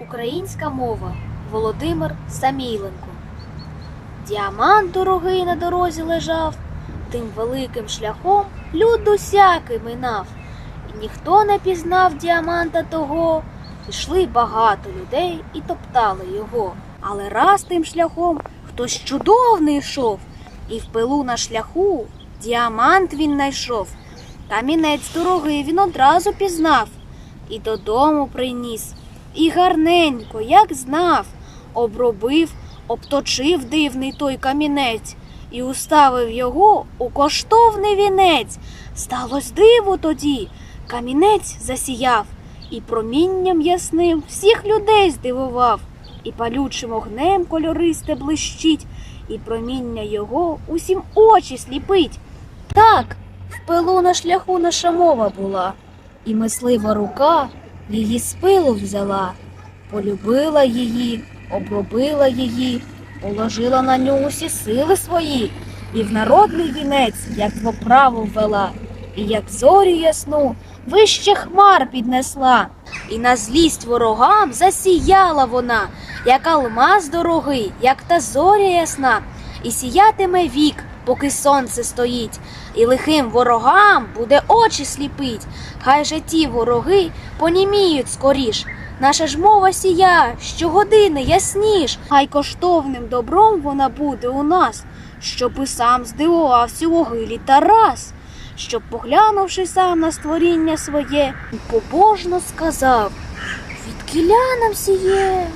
Українська мова Володимир Самійленко. Діамант дорогий на дорозі лежав, тим великим шляхом люд усякий минав. І ніхто не пізнав діаманта того. Пішли багато людей і топтали його. Але раз тим шляхом хтось чудовний йшов, і в пилу на шляху діамант він найшов. Камінець дорогий він одразу пізнав і додому приніс. І гарненько, як знав, обробив, обточив дивний той камінець і уставив його у коштовний вінець. Сталось диво тоді, камінець засіяв, і промінням ясним всіх людей здивував, і палючим огнем кольористе блищить, і проміння його усім очі сліпить. Так, в пилу на шляху наша мова була, і мислива рука її з пилу взяла, полюбила її, обробила її, положила на нього усі сили свої, і в народний вінець, як в оправу ввела, і як зорю ясну вище хмар піднесла, і на злість ворогам засіяла вона, як алмаз дорогий, як та зоря ясна, і сіятиме вік, поки сонце стоїть, і лихим ворогам буде очі сліпить. Хай же ті вороги поніміють скоріш. Наша ж мова сія, щогодини ясніш, хай коштовним добром вона буде у нас, щоб і сам здивувався у Тарас, щоб, поглянувши сам на створіння своє, побожно сказав: Відкіля нам сіє.